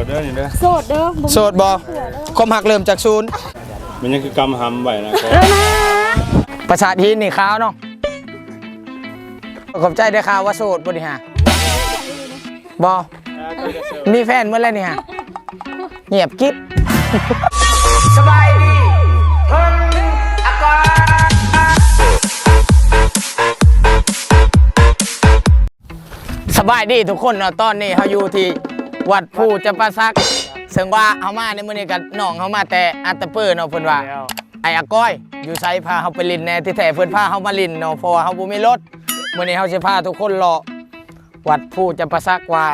ดเด้อนี่เด้อโสดเด้อบ่มีโสดบ่คมหักเริ่มจากศูนย์มันยังคือกำหำไว้นะก็เออนะประสาทหินนี่ขาวเนาะขอบใจได้ข่าวว่าโสดบ่นี่ฮะบ่มีแฟนเมื่อไรนี่ฮะเงียบกิ๊บสบายดีเพิ่นอากาสบายดีทุกคนเนาะตอนนี้เฮาอยู่ที่ วัดผู้จำปาสักซึ่งว่าเฮามาในมื้อนี้กับน้องเฮามาแต่อัตตะเปื้อเนาะเพิ่นว่าไอ้อาก้อยอยู่ไซพาเฮาไปลินแน่ที่แท้เพิ่นพาเฮามาลินเนาะเพราะว่าเฮาบ่มีรถมื้อนี้เฮาสิพาทุกคนเลาะวัดผู้จำปาสักว่า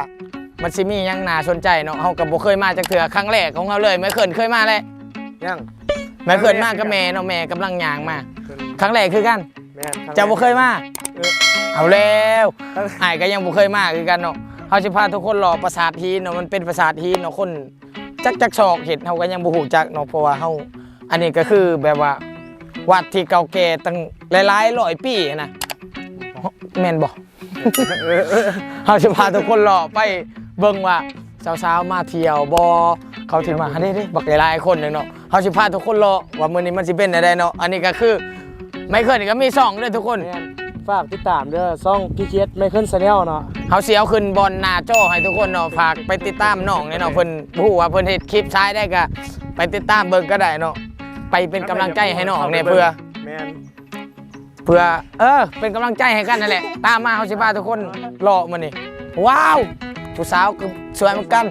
มันสิมีหยังน่าสนใจเนาะเฮาก็บ่เคยมาจักเทื่อครั้งแรกของเฮาเลยไม่เคยเคยมาแล้วยังไม่เคยมากับแม่เนาะแม่กำลังย่างมาครั้งแรกคือกันแม่นเจ้าบ่เคยมาเออ เอาแล้วอ้ายก็ยังบ่เคยมาคือกันเนาะ เฮาสิพาทุกคนเลาะปราสาทหินเนาะมันเป็นปราสาทหินเนาะคนจักจักซอกเห็ดเฮาก็ยังบ่ฮู้จักเนาะเพราะว่าเฮาอันนี้ก็คือแบบว่าวัดที่เก่าแก่ตั้งหลายๆร้อยปีนะแม่นบ่เฮาสิพาทุกคนเลาะไปเบิ่งว่าสาวๆมาเที่ยวบ่เขาถึงมาเด้เด้บักหลายๆคนหนึงเนาะเฮาสิพาทุกคนเลาะว่ามื้อนี้มันสิเป็นได้เนาะอันนี้ก็คือไม่เคยนี่ก็มี2ด้วยทุกคนแม่น ฝากติดตามเด้อซ่องพี่เคียดไมเคิลชาแนลเนาะเฮาสิเอาขึ้นบอลหน้าจอให้ทุกคนเนาะฝากไปติดตามน้องเนี่ยเนาะเพิ่นบ่ฮู้ว่าเพิ่นเฮ็ดคลิปใช้ได้ก็ไปติดตามเบิ่งก็ได้เนาะไปเป็นกำลังใจให้น้องเนี่ยเพื่อ แม่นเพื่อเออเป็นกำลังใจให้กันนั่นแหละ ตามมาเขาสิพาทุกคนรอมานี่ว้าวผู้สาวก็สวยเหมือนกัน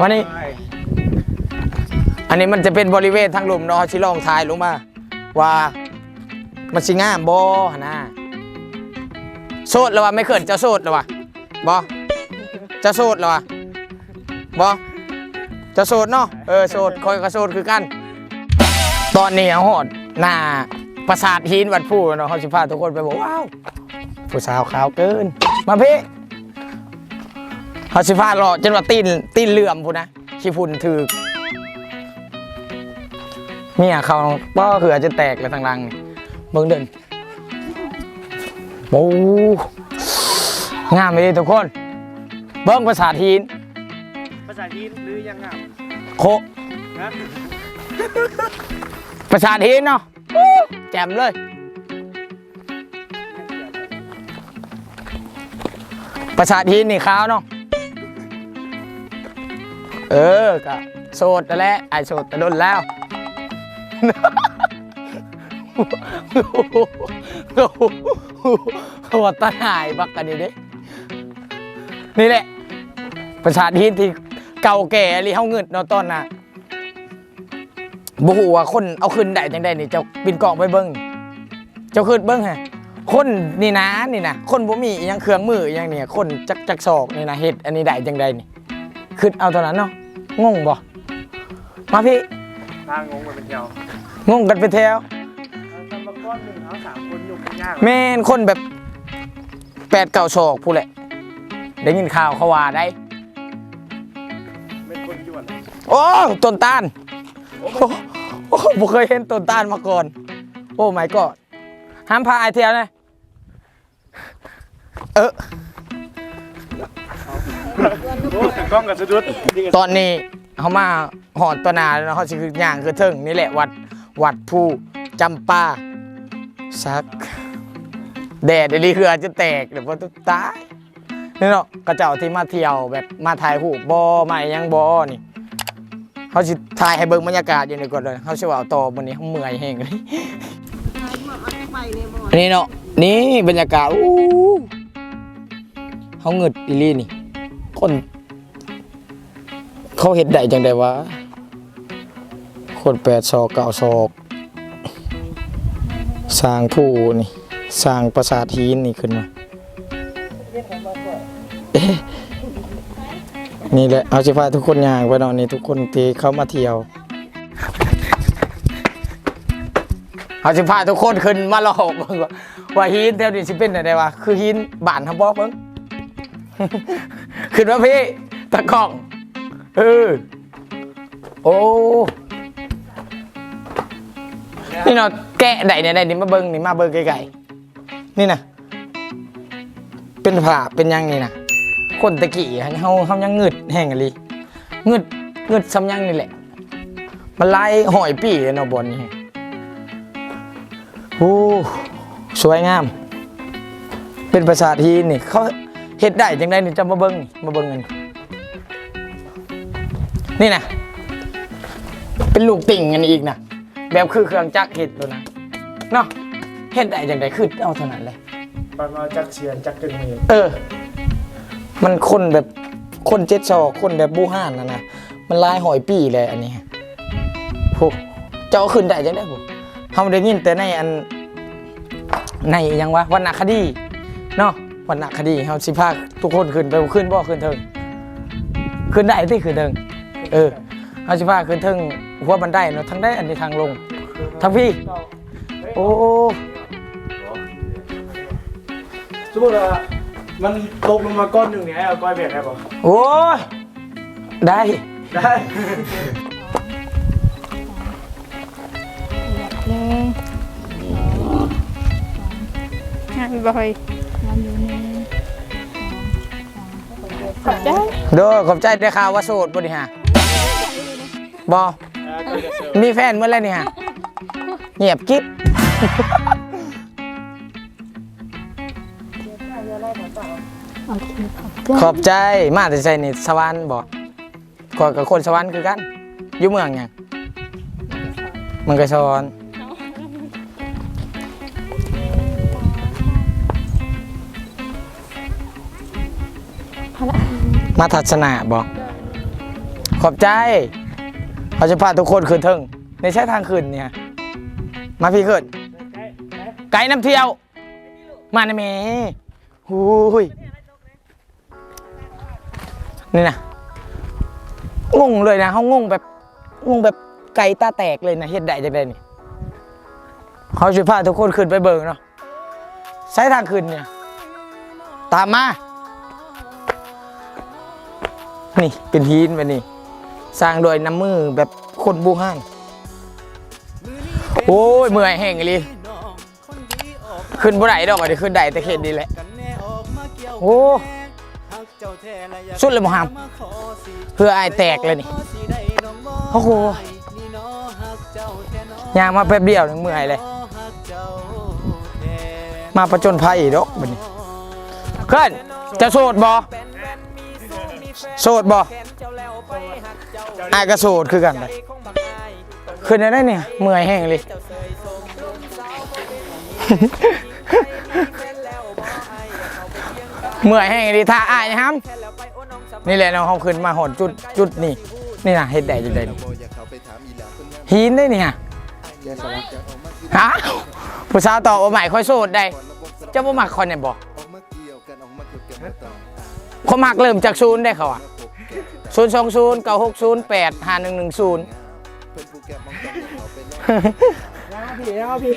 วันนี้ อันนี้มันจะเป็นบริเวณทางหลุมเนาะเขาชิลองทายลงมา ว่า มันสิงามบ่หนนะโสดแล้ววะไม่เขินเจ้าโสดแล้ววะบ่เจ้าโสดแล้ววะบ่เจ้าโสดเนาะเออโสดคอยก็โสดคือกัน ตอนนี้เอาหอดหน้าปราสาทหินวัดผู้เนาะเขาสิพาทุกคนไปบอกว้าวผู้สาวขาวเกิน มาพี่เขาสิพาเลาะจนว่าตีนตีนเหลื่อมพูนนะขี้ฝุ่นถือเมียเขาป้อเหือจะแตกเลยทางลังนี่ เบิ่งเดินโอ้งามเลยทุกคน เบิ่งปราสาทหินภาษาจีนหรือยังอะโคฮะประสาทหินเนาะแจ่มเลยประสาทหินนี่ขาวเนาะเออกะโสดนั่นแหละไอโสดแต่โดนแล้ว เขาว่าตาหายบักกันนี่เด้นี่แหละ ประสาทหิที่เก่าแก่ลีเฮาเงินเนาะตอนน่ะบ่ฮู้ว่าคนเอาขึ้นได้จังไดนี่เจ้าปินกล่องไปเบิ่งเจ้าขึ้นเบิ่งฮะคนนี่นะนี่นะคนบ่มีอิหยังเครื่องมืออิหยังเนี่ยคนจักจักศอกนี่นะเฮ็ดอันนี้ได้จังไดนี่ขึ้นเอาเท่านั้นเนาะงงบ่มาพี่ทางงงไปเป็นแถวงงกันไปแถว เอาทำมาก้อนหนึ่งเอาสามคนอยู่กันยากแม่นคนแบบแปดเก่าศอกผู้นแหละ ได้ยินข่าวเขาว่าได้ เป็นคนยวนโอ้ต้นตาลโอ้โอ้บ่เคยเห็นต้นตาลมาก่อน โอ้ไม่ก็ห้ามพาไอายเทียวนะเออ โอ้กล้องกับสะดุดนี่ก็ตอนนี้เขามาหอดตวนาแล้วเนาะเขาสิคือย่างคือเทิงนี่แหละวัดวัดผู้จำปา สัก แดดเดลีเหือจะแตกเดี๋ยวพอตุ๊ตายนี่เนาะกระเจ้าที่มาเที่ยวแบบมาถ่ายรูบอมาอยังบอนี่เขาสิถ่ายให้เบิ่งบรรยากาศอยู่ในก่อนเลยเขาสิว่าเอาต่อมื้อนี้เขาเมื่อยแห้งเลยนี่เนาะนี่บรรยากาศอู้เขาเงึดอีลี่นี่ คน เขาเห็ดได้จังไดวะคนแปดศอกเก้าศอก สร้างผู้นี่สร้างปราสาทหินนี่ขึ้นมาเอ๊ะนี่แหละเอาสิพาทุกคนย่างไปนาะนี่ทุกคนที่เข้ามาเที่ยวเอาสิพาทุกคนขึ้นมาหลอกเบิ่งว่าหินแถวนี้สิเป็นอะไรวะคือหินบานทำบอกเบิ่งขึ้นมาพี่ตะกล้องเออโอ้นี่เนาะ แกะได้เนี่ยได้นี่มาเบิ้งนี่มาเบิ้งไกลๆนี่นะเป็นผ้าเป็นยังนี่นะคนตะกี้เฮาเฮายังงึดแห้งอะลีงึดงึดซ้ำยังนี่แหละ มันลายหอยปีเนาะบอนนี่โอ้สวยงาม เป็นภาษาทีนนี่เขาเฮ็ดได้จังไดนี่จะมาเบิ่งมาเบิ่งกันนี่นะเป็นลูกติ่งกันอีกนะแบบคือเครื่องจักรเฮ็ดตัวนะ เนาะเฮ็ดได้จังไดคือเอาเท่านั้นเลย ปานมาจักเสียนจักกึ่งนี่เออ มันคนแบบคนเจ็ดซอกคนแบบบูฮานนะนะมันลายหอยปี่เลยอันนี้โหจะเอาขึ้นได้จังได้ผมเขาได้ยินแต่ในอัน ในอิหยังวะวรรณคดีเนาะวรรณคดีเขาสิพาทุกคนขึ้นไปขึ้นบ่ขึ้นเทิงขึ้นได้ที่ขึ้นเทิงเออเขาสิพาขึ้นเทิงหัวบันไดเนาะทางได้อันนี้ทางลงทางพี่ โอ้สมมุติว่ามันตกลงมาก้อนหนึงเนี่ยให้เอาก้อยแบกได้บ่โอ้ยได้ ได้หนึ่งงานบ่อยงานอยู่นี่ขอบใจเด้อขอบใจได้ข่าวว่าโสดบ่นี่ฮะบอมีแฟนเมื่อไรนี่ฮะเงียบกิ๊บ โอเคขอบใจขอบใจมาแต่ใจนี่สวรรค์บ่ขอยกับคนสวรรค์คือกันอยู่เมืองหยังเมันก็สอนมาทัศนะบ่ขอบใจ เขาจะพาทุกคนขึ้นเทิงในใช้ทางขึ้นเนี่ย มาพี่ขึ้น ไก่น้ำเที่ยว มาในเมหูยนี่นะงงเลยนะเขางงแบบงงแบบไก่ตาแตกเลยนะเฮ็ดได้จังไดนี่เขาจะพาทุกคนขึ้นไปเบิงเนาะใช้ทางขึ้นเนี่ย ตามมา นี่เป็นฮีนแบบนี้ สร้างโดยน้ำมือแบบคนบูฮั่นโอ้ยเมื่อยแห้งอีหลี ขึ้นบ่ได้ดอกอันนี้ขึ้นได้แต่เข็ดดีแหละ โอ้ สุดเลยบ่หามเพื่อไอแตกเลยนี่โอ้โหยางมาแป๊บเดียวนึงเมื่อยเลย มาประจนภัยอีกดอกบัดนี้ขึ้นจะโสดบ่โสดบ่อายก็โสดคือกันเลยขึ้นได้ได้เนี่ยเมื่อยแห้งเลย เมื่อยแห้งดีท่าอายนะครับนี่แหละน้องเขาขึ้นมาหอนจุดจุดนี่นี่นะเฮ็ดได้จังได๋หินได้นี่ฮะฮะผู้สาวตอบว่าใหม่ค่อยโสดได้เจ้าบ่มักคอนเนี่ยบ่เขามักเริ่มจากศูนย์ได้เขาอะศูนย์สองศูนย์เก้าหกศูนย์แปดห้าหนึ่งหนึ่งศูนย์นะพี่นะพี่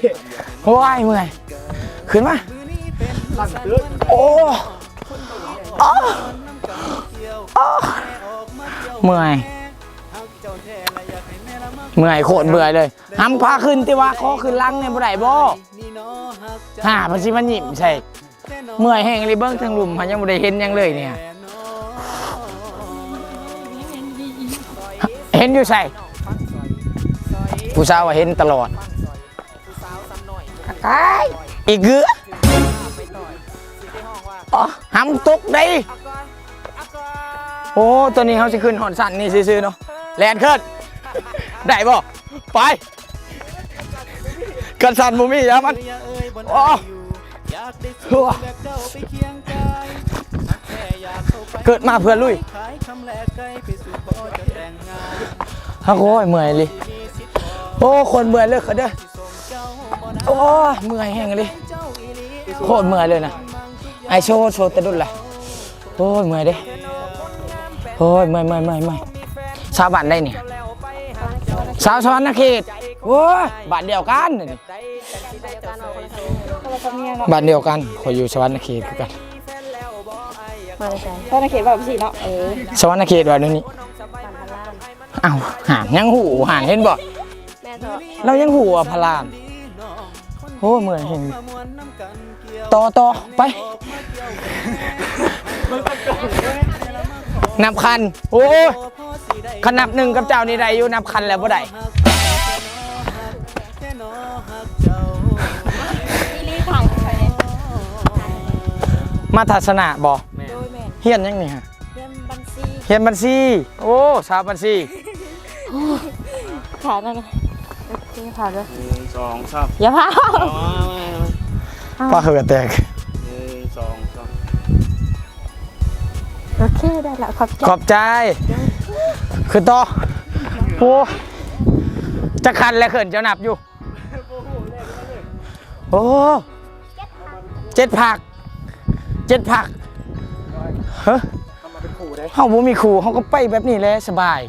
โอ้ยเมื่อย ขึ้นมาโอ้เมื่อยเมื่อยโคตรเบื่อยเลยห้ำพาขึ้นติว่าขอขึ้นลังเนี่ยบ่ได้บ่ฮ่าพันสิมันหยิมใช่เมื่อยแห้งเลยเบิ้งทางหลุมพันยังบ่ได้เห็นยังเลยเนี่ยเห็นอยู่ใส่ผู้สาวเห็นตลอดไอ้ อีกเกืออ๋อห้ำตกได้โอ้ ตัวนี้เขาจะขึ้นหอนสั่นนี่ซื่อๆเนาะแลนขึ้นได้บ่ไปกันสั่นมูมี่ยามันโอ้หัวเกิดมาเพื่อลุยฮะโอ้ยเมื่อยเลย โอ้ คนเมื่อยเลยเขาเด้อ โอ้ยเมื่อยแห้งเลยโคตรเมื่อยเลยนะไอโชว์โชว์แตะดุนละโอ้ยเมื่อยเด้โอ้ยไม่ไม่ไม่ไม่ชาวบ้านได้เนี่ยสาวสวรรณเขตโอ้ยบ้านเดียวกันนี่บ้านเดียวกันขอยอยู่สวรรณเขตคือกันมาเลยใช่ตอนนักเขียนแบบสี่เนาะเออสวรรณเขตว่าเดี๋ยวนี้อ้าวห่างยังหูห่างเห็นบ่แม่เถอะเรายังหูอะพลานโอ้ยเมื่อยเห็นต่อต่อไป นับคัน โอ้ยขนับหนึ่งกับเจ้านี่ได้อยู่นับคันแล้วบ่ได้นี่รีถ่ายใครเนี่ยมาทัศนะบ่โดยแม่เฮียนยังนี่ฮะเรียนบัญชีเฮียนบัญชีโอ้สาวบัญชีขาดนั่นนะโอเคผ่านเลยหนึ่ง สองสามอย่าพาป้าเหือแตกหนึ่งสองสามโอเคได้ละขอบใจขอบใจคือต่อโอ้จะคันแล้วเขินเจ้านับอยู่ โอ้เจ็ดผัก เจ็ดผักเฮ้ยเฮาบ่มีครูเฮาก็ไปแบบนี้แหละสบาย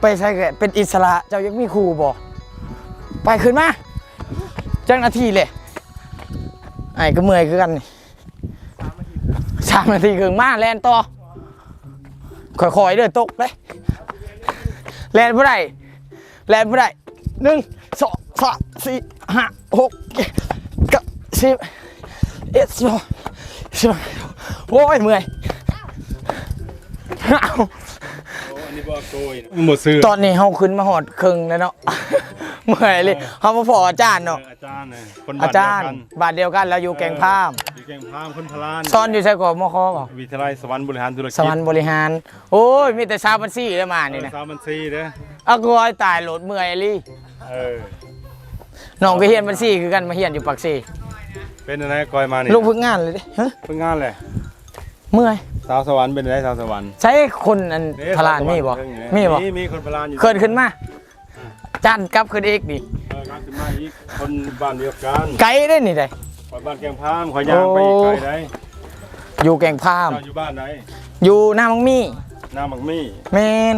ไปใส่แกะเป็นอิสระเจ้ายังมีครูบ่ไปขึ้นมา จังนาทีเลยไอ้ก็เมื่อยคือกันสามนาทีครึ่งมาแลนต่อค่อยๆเด้อตกเลยแลนบ่ได้แลนบ่ได้หนึ่งสองสามสี่ห้าหกเจ็ดเก้าสิบเอ็ดสิบสองสิบโอ้ยเมื่อย อาโอ้อันนี้บ่โกยนะหมดซื้อตอนนี้เฮาขึ้นมาหอดครึ่งแล้วเนาะ เมื่อยเลยเฮามาพออาจารย์เนาะ อาจารย์นะคนอาจารย์ บาทเดียวกันแล้วอยู่แกงพาม อยู่แกงพามคนพลานสอนอยู่ใช่ก่อมอคอบ่วิทยาลัยสวรรค์บริหารธุรกิจสวรรค์บริหาร โอ้ย มีแต่ชาวบัญชีแล้วมานี่นะสาวบัญชีเด้อเอากอยตายโหลดเมื่อยลี่เออน้องก็เฮียนบัญชีคือกันมาเฮียนอยู่ปากซีเป็นอะไรกอยมานี่ลูกฝึกงานเลยดิฮะเพิ่งงานเลยเมื่อย สาวสวรรค์เป็นอะไรสาวสวรรค์ใช้คนอันเด้พลานมีบ่สวรรค์เพิ่งอยู่มีบ่มีคนพลานอยู่เคินขึ้นมาจันกลับขึ้นอีกดิเออกลับขึ้นมาอีกคนบ้านเดียวกันไกลได้นี่ได้คอยบ้านแกงพามคอยย่างไปอีกไกลได้อยู่แกงพามเจ้าอยู่บ้านไหนอยู่หน้ามังมี่หน้ามักมี่แมน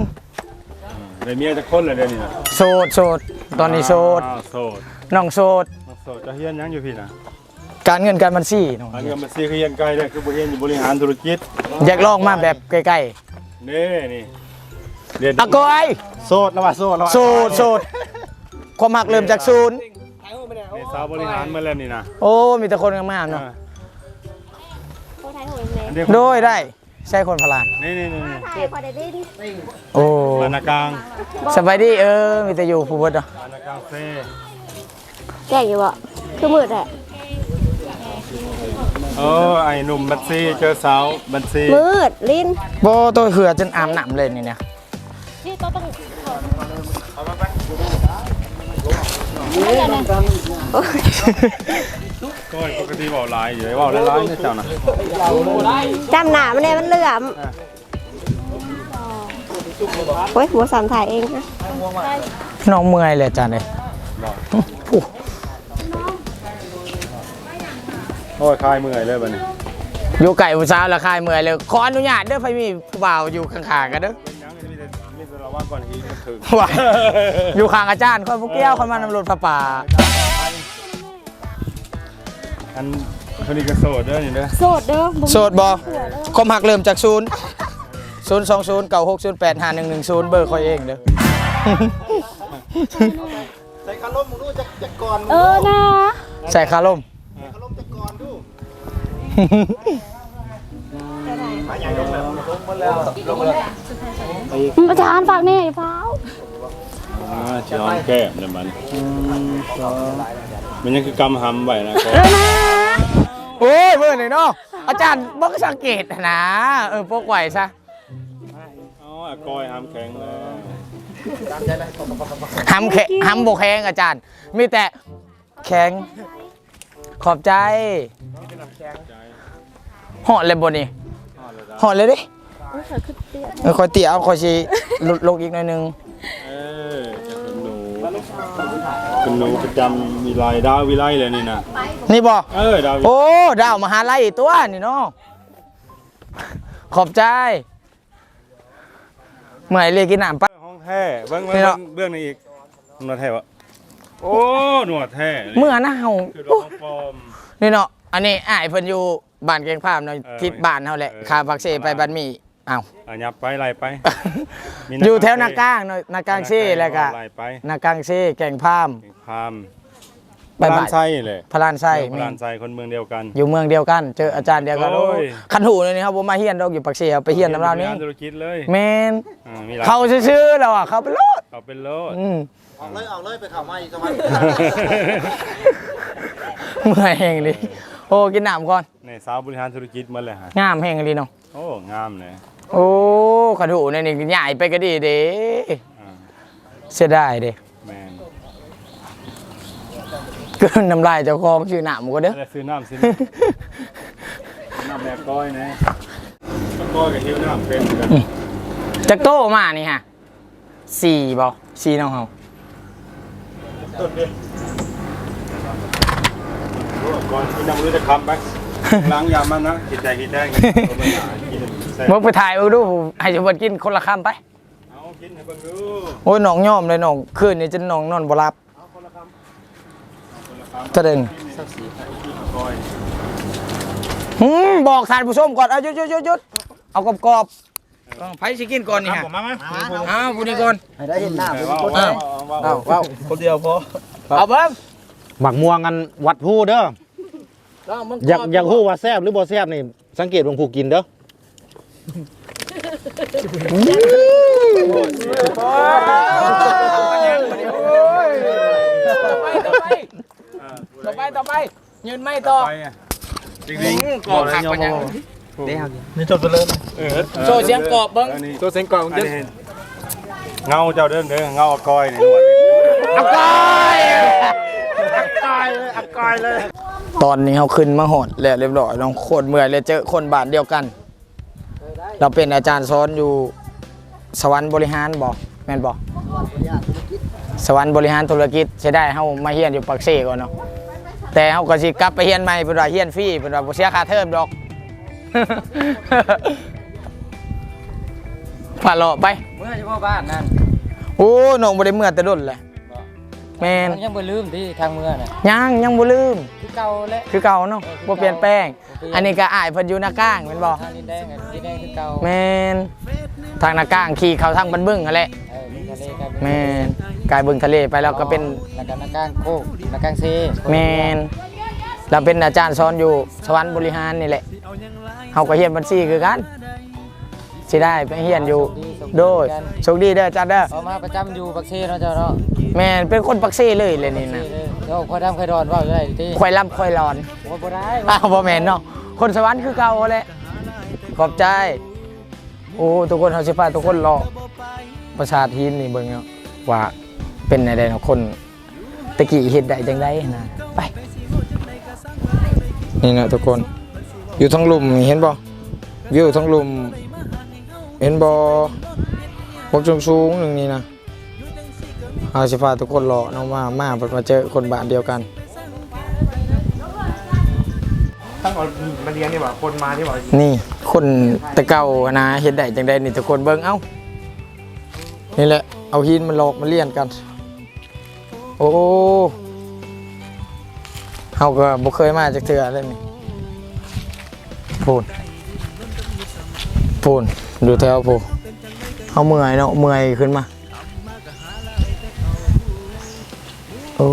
เดี๋ยวเมียจะคนเลยเดี๋ยวนี้นะโสดโสดตอนนี้โสดอ้าวโสดน้องโสดโสดจะเฮียนหยังอยู่พี่นะ การเงินการบัญชีน้องอันนี้มันซีคือเฮียนไกลเลยคือบ่เฮียนอยู่บริหารธุรกิจอยากลองมาแบบใกล้นี่นี่เรียนๆอะกอยโสดแล้วว่าโสดแล้วว่ะโสดโสดความหักเริ่มจากศูนย์นี่สาวบริหารมาแล้วนี่นะโอ้มีแต่คนงามๆเนาะโคไทยโหยแม่อันนี้โดยได้ใช่คนพลานนี่นี่นี่นี่ถ่ายพอได้ดิโอ้บานากลางสบายดีเออมีแต่อยู่ผู้เบดเนาะบานากลางเฟ่แกอยู่บ่คือมืดแหละ เออไอ้หนุ่มบัญชีเจอสาวบัญชีมืดลิ้นโบตัวเหือจนอาบน้ำเลยนี่เนี่ยนี่ต้องต้องก็ปกติเว้าหลายอยู่เลยเว้าหลายๆเนี่ยเจ้าน่ะจำหนามันเลยมันเหลื่อมโอ้ยหัวสามถ่ายเองนะน้องเมื่อยเลยอาจารย์เลย โอ้ยคลายเมื่อยเลยบัดนี้อยู่ไก่อุตสาหละคายเมื่อยเลยขออนุญาตเด้อไฟมีผู้บ่าวอยู่ข้างๆกันเด้อเป็นหยังมีแต่มีแต่ระวังก่อนทีมันถึงว่าอยู่ข้างอาจารย์คนพวกเกี้ยวคนมานำรถพระป่าอันคนนี้ก็โสดเด้อนี่เด้อโสดเด้อบ่โสดบอความหักเริ่มจากศูนย์ศูนย์สองศูนย์เก้าหกศูนย์แปดห้าหนึ่งหนึ่งศูนย์เบอร์คอยเองเด้อเออนะใส่คาร่ม ประธานฝากนี่อย่าเฝ้าอ่าสิหอมแก้มเนี่ยมันมันยังคือกำหำไว้นะก็เออนะโอ้ยเบอร์หน่อยเนาะอาจารย์บอกสังเกตนะเออพวกไหวซะอ๋ออากอยหำแข็งเลยห้ำแขห้ำบกแข็งอาจารย์ มีแต่แข็งขอบใจ หอดเลยบนนี่หอดเลยดิเออคอยเตี๋ยเอาคอยชีลดลงอีกหน่อยหนึงเออจะเป็นหนูเป็นหนูประจำวิไลดาววิไลเลยนี่นะนี่บอกเออดาววิโอ้ดาวมหาลัยตัวนี่เนาะขอบใจเมื่อยเรียกกินน้ำปะห้องแท้เบื้องเบื้นี่องเนาะเบื้องนี้อีกหนวดแท้วะโอ้หนวดแท้ลยเมื่อนะเฮาคือดอกของปลอมนี่เนาะอันนี้อ้ายเพิ่นอยู่ บ้านเกียงภาพเนาะเออทิศบ้านเฮาแหละเออ ข้ามปักเสไปบ้านมีอ้าวอะยับไปไล่ไปมีอยู่แถวนากลางเนาะนากลางเซ่แล้วก็ไล่ไปนากลางเซ่แก่งพาม พามโบายพบาลายนไส้เลยพลานไส้พลานไส้คนเมืองเดียวกัน อยู่เมืองเดียวกันเจออาจารย์เดียวกันโอ้ยคันหูเลยนี่ครับผมมาเฮียนดอกอยู่ปักเสียไปเฮียนน้ำเรานี่งธุรกิจเลยแมนอ่ามีหลายเขาซื่อๆแล้วอะเขาไปโลดเอาเป็นโลดอืมออกเลยออกเลยไปข่าวไม่สวัสดีเมื่อยแห้งเลย โอ้กินน้ำก่อนในสาวบริหารธุรกิจมาเลยฮะงามแห้งเลยเนาะโอ้งามเลยโอ้ขันหูนี่นี่ใหญ่ไปก็ดีเด้อ่าเสียดายเด้แมนเกินน้ำลายเจ้าของชื่อหนามก็เด้ออะไรซื้อน้ำซื้อน้ำน้ำแบบก้อยนะก้อยกับหิวน้ำเป็นกันจักโตมานี่ฮะสี่บ่สี่น้องเฮาต้นเดียว ก่อนกินน้ำรู้จะคำไปล้างยามันนะกินใจกินได้ไงเอาไปหากินแซ่บเมื่อไปถ่ายเอาดูให้เจะเบิดกินคนละคำไปเอากินให้เบิ่งดูโอ้ยน้องย่อมเลยน้องคืนนี้จะน้องนอนบ่หลับเจะเด่นก้อยหืมบอกท่านผู้ชมก่อนเอาหยุดหยุดหยุดหยุดเอากรอบๆต้องไผสิกินก่อนนี่ฮะผมมาไหมอ้าวผู้นี้ก่อนให้ได้เห็นหน้าแต่ผมว่าคนเอาเดียวเอาอ้าวว้าวคนเดียวพอเอาเบิ่ม หมักม่วงกันวัดผู้เด้อลองมึงอยากอยากฮู้ว่าแซ่บหรือบ่แซ่บนี่สังเกตของผู้กินเด้อต่อไปต่อไปต่อไปยืนไม่ต่อไปอะจริงๆกรอบขักปัญญานี่จบไปเลยเออโชว์เสียงกรอบเบิ้งอันนี้ตัวเซ็งก่อนอันนี้เงาเจ้าเดินเด้อเงาก้อยนี่อักกาย อักกายเลยอักกายเลย ตอนนี้เขาขึ้นมาหอดแล้วเรียบร้อยน้องโคตรเมื่อยเลยเจอคนบ้านเดียวกัน เราเป็นอาจารย์สอนอยู่สวรรค์บริหารบอกแม่นบอกสวรรค์บริหารธุรกิจใช้ได้เฮามาเฮียนอยู่ปักเซก่อนเนาะแต่เฮาก็สิกลับไปเฮียนใหม่เป็นว่าเฮียนฟรีเป็นว่าบ่เสียค่าเทอมดอกผ่าเลาะไป เมื่อเฉพาะบ้านนั่นโอ้น้องบ่ได้เมื่อแต่ดนเลย แม่นมันยังบ่ลืมที่ทางเมื่อน่ะยังยังบ่ลืม คือเก่าและคือเก่าเนาะบ่เปลี่ยนแปลง อันนี้ก็อายเพิ่นอยู่หน้าก้างแม่นบ่ทางดินแดงกับดินแดงคือเก่าแม่นทางหน้าก้างขี่เข้าทางบันบึ้งนั่นแหละเออมีทะเลกันแม่นกายบึงทะเลไปแล้วก็เป็นแล้วก็นักกลางโคกนักกลางเซแม่นเราเป็นอาจารย์สอนอยู่สวรรค์บริหารนี่แหละเฮาก็เฮียนบัญชีคือกันสิได้ไปเฮียนอยู่ โดยโชคดีเด้ออาจารย์เด้อเอามาประจำอยู่ปักเซเนาะเจ้าเนาะแม่นเป็นคนปักซี่เลยเลยนี่เซนะเลยเจ้าค่อยดำค่อยดอนว่าอยู่ได้ที่ควายล่ำควายร้อนโอ้บ่ได้อ้าวบ่แม่นเนาะคนสวรรค์คือเก่าแหละขอบใจ โอ้ทุกคนเฮาสิพาทุกคนรอประชาทีนนี่เบิ่งเนาะว่าเป็นไดเนาะคนตะกี้เฮ็ดได้จังไดนะไปนี่นะทุกคน อยู่ทั้งหลุมนี่เห็นบ่วิวทั้งหลุม เห็นบ่บกสูงๆหนึ่งนี่นะเอาสิพาทุกคนรอน้องมามาเพิ่นมาเจอคนบ้านเดียวกันตั้งเอามาเรียนนี่หว่าคนมานี่หว่านี่คนแต่เก่านะเห็นได้จังได้นี่ทุกคนเบิ่งเอ้านี่แหละเอาหินมาหลอกมาเลี่ยนกัน โอ้เฮาก็บ่เคยมาจากเทื่อเลยนี่พูนพูน ดูแถวพูเฮาเมื่อยเนาะเมื่อยขึ้นมาโอ้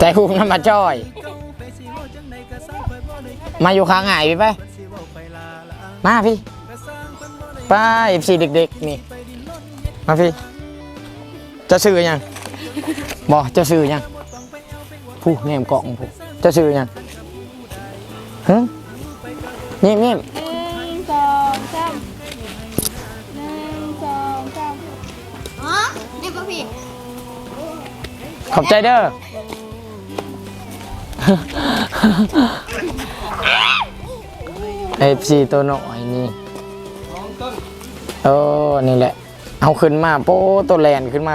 ใจหุงน้ำมาจ้อย มาอยู่ข้างหายพี่ไป มาพี่ป้าเอฟซีเด็กๆนี่ มาพี่ จะซื้อยังบอกจะซื้อยังผู้แนมกล่องผู้จะซื้อยัง ฮึเงียบเงียบหนึ่งสองสามหนึ่งสองสามอ๋อนี่ป่ะพี่ขอบใจเด้อเอฟซีตัวน้อยนี่เออนี่แหละ เอาขึ้นมาโป้ตัวแลนขึ้นมา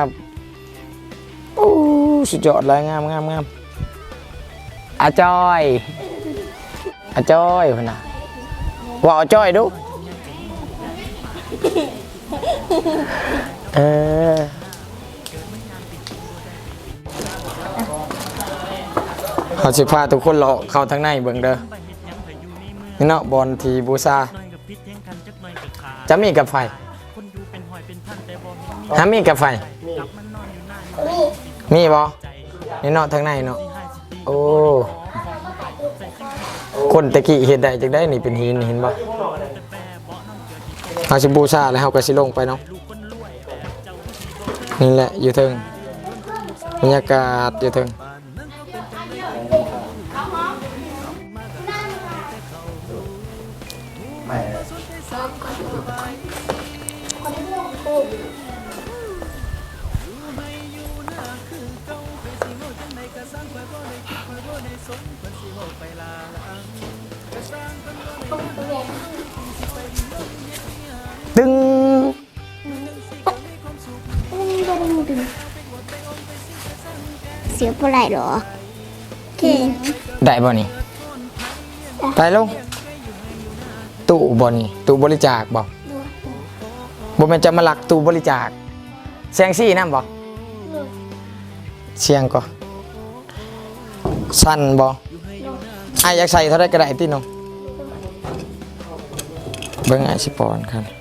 โอ้สุดยอดเลยงามงามงามอาจอย อาจอยพนนะว่าอาจอยดูเออเขาสิพาทุกคนเลาะเข้าทางในเบิ่งเด้อนี่เนาะบอลทีบูซาจะมีกับไฟคนอยู่เป็นหอยเป็นพันแต่บ่มีมีหามีกับไฟ มีบ่นี่เนาะทางในเนาะโอ้ คนตะกี้เห็นได้จังได้นี่เป็นหินเห็นบ่เฮาสิบูชาแล้วเฮาก็สิลงไปเนาะนี่แหละอยู่เทิงบรรยากาศอยู่เทิง ตึงเสียเปล่าหรอได้บ่นี่ไปลงตู้บ่นี่ตู้บริจาคบ่บ่แม่นจะมาหลักตู้บริจาคเสียงซี่นำบ่เสียงก็สั่นบ่อ้ายอยากใส่เท่าใดก็ได้ติเนาะเบิ่งอ้ายสิปอนครับ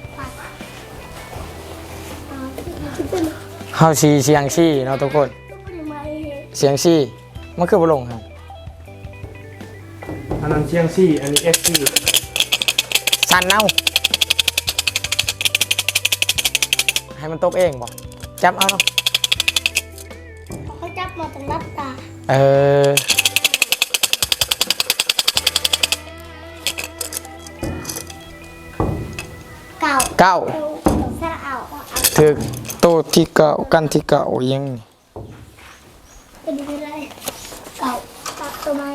เฮาสิเสียงซี่เนาะทุกคน เสียงซี่มันคือบ่ลงครับอันนั้นเชียงซี่อันนี้เอสซี่สั่นเอาให้มันตกเองบ่จับเอาเนาะเขาจับมาตั้งรับตา เออเก่าเก้าซาเอา ถึกโตะที่เก้ากันที่เก้ายังนี่เป็นอะไรเก่าตัดตัวไม้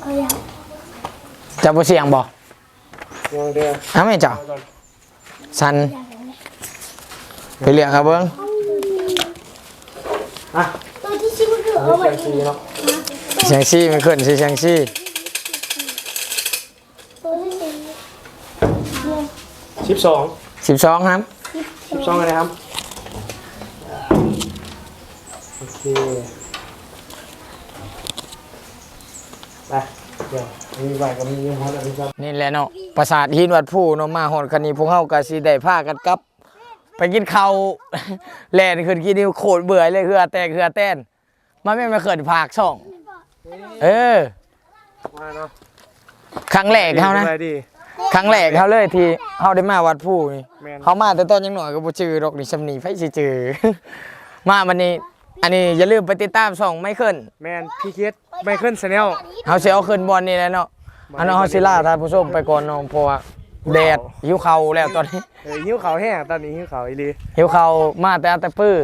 เอาอย่างจะบ่เสียงบ่วางเดียวเอาแม่จ้ะสั่นไปเรียกครับเบิ่งอะตัวที่ชื่อคือเอาไว้เชียงซี่เนาะเสียงซี่มันขึ้นสิเสียงซี่ตัวที่ชื่อสิบสอง12ครับ สิบสองอะไรครับ โอเค ไป เดี๋ยวมีใบกับมีเงินฮอตอันนี้ครับ นี่แหละเนาะปราสาทหินวัดผู้เนาะมาฮอดคันนี้พวกเฮาก็สิได้พากันกลับ ไปกินข้าว แล่นขึ้นกินนี่โคตรเบื่อเลยเหือแตกเหือแต้นมาแม่นมาเกิดภาคช่อง เออ มาเนาะครั้งแรกเขานะสบยดี ครั้งแรกเขาเลยที่เขาได้มาวัดผู้นี่แม่น เขามาแต่ตอนยังหน่อยก็บ่จือดอกนี่ชำนีไผสิจือ มาวันนี้ อันนี้อย่าลืมไปติดตามช่องไม่ขึ้นแมนพี่คิดไมเคิลชาแนลเฮาสิเอาขึ้นบอลนี่แหละเนาะอันนั้นเฮาสิลาท่านผู้ชมไปก่อนเนาะเพราะว่าแดดหิวข้าวแล้วตอนนี้ เออหิ้วเขาวแห้งตอนนี้หิ้วเขาวอีหลีหิวข้าวมาแต่แต่ปื้อ